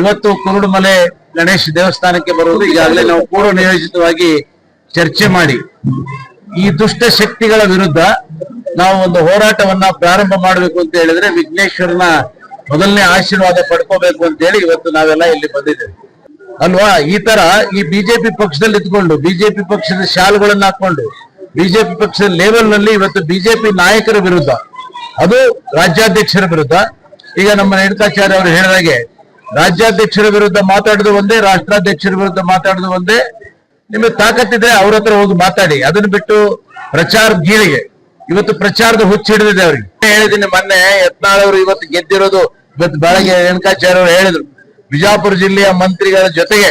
ಇವತ್ತು ಕುರುಡುಮಲೆ ಗಣೇಶ್ ದೇವಸ್ಥಾನಕ್ಕೆ ಬರುವುದು ಈಗಾಗಲೇ ನಾವು ಪೂರ್ವ ನಿಯೋಜಿತವಾಗಿ ಚರ್ಚೆ ಮಾಡಿ. ಈ ದುಷ್ಟ ಶಕ್ತಿಗಳ ವಿರುದ್ಧ ನಾವು ಒಂದು ಹೋರಾಟವನ್ನ ಪ್ರಾರಂಭ ಮಾಡಬೇಕು ಅಂತ ಹೇಳಿದ್ರೆ ವಿಘ್ನೇಶ್ವರನ ಮೊದಲನೇ ಆಶೀರ್ವಾದ ಪಡ್ಕೋಬೇಕು ಅಂತ ಹೇಳಿ ಇವತ್ತು ನಾವೆಲ್ಲ ಇಲ್ಲಿ ಬಂದಿದ್ದೇವೆ. ಅಲ್ವಾ? ಈ ತರ ಈ ಬಿಜೆಪಿ ಪಕ್ಷದಲ್ಲಿ ಇದ್ಕೊಂಡು, ಬಿಜೆಪಿ ಪಕ್ಷದ ಶಾಲುಗಳನ್ನ ಹಾಕೊಂಡು, ಬಿಜೆಪಿ ಪಕ್ಷದ ಲೆವೆಲ್ನಲ್ಲಿ ಇವತ್ತು ಬಿಜೆಪಿ ನಾಯಕರ ವಿರುದ್ಧ, ಅದು ರಾಜ್ಯಾಧ್ಯಕ್ಷರ ವಿರುದ್ಧ. ಈಗ ನಮ್ಮ ರೇಣುಕಾಚಾರ್ಯ ಅವರು ಹೇಳಿದಾಗೆ ರಾಜ್ಯಾಧ್ಯಕ್ಷರ ವಿರುದ್ಧ ಮಾತಾಡೋದು ಒಂದೇ ರಾಷ್ಟ್ರಾಧ್ಯಕ್ಷರ ವಿರುದ್ಧ ಮಾತಾಡೋದು ಒಂದೇ. ನಿಮಗೆ ತಾಕತ್ತಿದ್ರೆ ಅವ್ರ ಹತ್ರ ಹೋಗಿ ಮಾತಾಡಿ. ಅದನ್ನ ಬಿಟ್ಟು ಪ್ರಚಾರ ಗೀಳಿಗೆ. ಇವತ್ತು ಪ್ರಚಾರದ ಹುಚ್ಚ ಹಿಡಿದಿದೆ ಅವ್ರಿಗೆ. ಹೇಳಿದ್ದೀನಿ ಮೊನ್ನೆ ಯತ್ನಾಳ್ ಅವರು ಇವತ್ತು ಗೆದ್ದಿರೋದು ಇವತ್ತು ಬೆಳಗ್ಗೆ ರೇಣುಕಾಚಾರ್ಯ ಅವರು ಹೇಳಿದ್ರು. ಬಿಜಾಪುರ ಜಿಲ್ಲೆಯ ಮಂತ್ರಿಗಳ ಜೊತೆಗೆ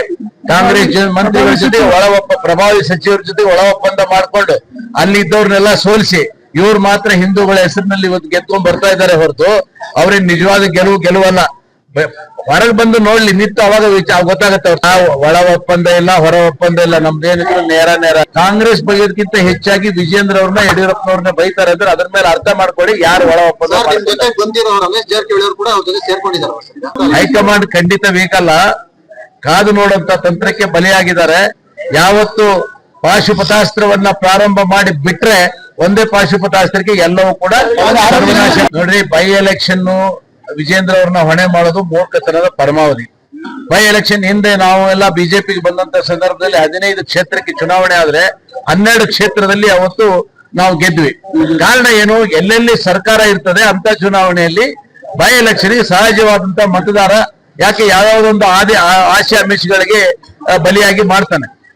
ಕಾಂಗ್ರೆಸ್ ಮಂತ್ರಿಗಳ ಜೊತೆ ಒಳ ಒಪ್ಪ ಪ್ರಭಾವಿ ಸಚಿವರ ಜೊತೆ ಒಳ ಒಪ್ಪಂದ ಮಾಡ್ಕೊಂಡು ಅಲ್ಲಿ ಇದ್ದವ್ರನ್ನೆಲ್ಲ ಸೋಲಿಸಿ ಇವ್ರು ಮಾತ್ರ ಹಿಂದೂಗಳ ಹೆಸರಿನಲ್ಲಿ ಇವತ್ತು ಗೆದ್ಕೊಂಡ್ ಬರ್ತಾ ಇದ್ದಾರೆ ಹೊರತು ಅವ್ರಿಗೆ ನಿಜವಾದ ಗೆಲುವು ಗೆಲುವಲ್ಲ. ಹೊರಗೆ ಬಂದು ನೋಡ್ಲಿ ನಿಂತು ಅವಾಗ ವಿಚಾರ ಗೊತ್ತಾಗತ್ತೆ ನಾವು ಒಳ ಒಪ್ಪಂದ ಇಲ್ಲ ಹೊರ ಒಪ್ಪಂದ ಇಲ್ಲ ನಮ್ದೇನಿದ್ರು ನೇರ ನೇರ. ಕಾಂಗ್ರೆಸ್ ಬಗೆದಕ್ಕಿಂತ ಹೆಚ್ಚಾಗಿ ವಿಜೇಂದ್ರ ಅವ್ರನ್ನ ಯಡಿಯೂರಪ್ಪನವ್ರನ್ನ ಬೈತಾರೆ ಅಂದ್ರೆ ಅದ್ರ ಮೇಲೆ ಅರ್ಥ ಮಾಡ್ಕೊಳ್ಳಿ ಯಾರು ಒಳ ಒಪ್ಪಂದ ಹೈಕಮಾಂಡ್ ಖಂಡಿತ ಬೇಕಲ್ಲ ಕಾದು ನೋಡುವಂತ ತಂತ್ರಕ್ಕೆ ಬಲಿಯಾಗಿದ್ದಾರೆ. ಯಾವತ್ತು ಪಾಶುಪತಾಸ್ತ್ರವನ್ನ ಪ್ರಾರಂಭ ಮಾಡಿ ಬಿಟ್ರೆ ಒಂದೇ ಪಾಶುಪತಾಸ್ತ್ರಕ್ಕೆ ಎಲ್ಲವೂ ಕೂಡ ನೋಡ್ರಿ ಬೈ ಎಲೆಕ್ಷನ್ ವಿಜೇಂದ್ರ ಅವ್ರನ್ನ ಹೊಣೆ ಮಾಡೋದು ಮೂರ್ಖತನದ ಪರಮಾವಧಿ. ಬೈ ಎಲೆಕ್ಷನ್ ಹಿಂದೆ ನಾವು ಎಲ್ಲ ಬಿಜೆಪಿಗೆ ಬಂದಂತ ಸಂದರ್ಭದಲ್ಲಿ ಹದಿನೈದು ಕ್ಷೇತ್ರಕ್ಕೆ ಚುನಾವಣೆ ಆದ್ರೆ ಹನ್ನೆರಡು ಕ್ಷೇತ್ರದಲ್ಲಿ ಅವತ್ತು ನಾವು ಗೆದ್ವಿ. ಕಾರಣ ಏನು? ಎಲ್ಲೆಲ್ಲಿ ಸರ್ಕಾರ ಇರ್ತದೆ ಅಂತ ಚುನಾವಣೆಯಲ್ಲಿ ಬೈ ಎಲೆಕ್ಷನ್ ಸಹಜವಾದಂತ ಮತದಾರ ಯಾಕೆ ಯಾವ್ಯಾವ್ದೊಂದು ಆದಿ ಆಶೆ ಆಮಿಷಗಳಿಗೆ ಆ, ಬಲಿಯಾಗಿ ಮಾಡ್ತಾನೆ.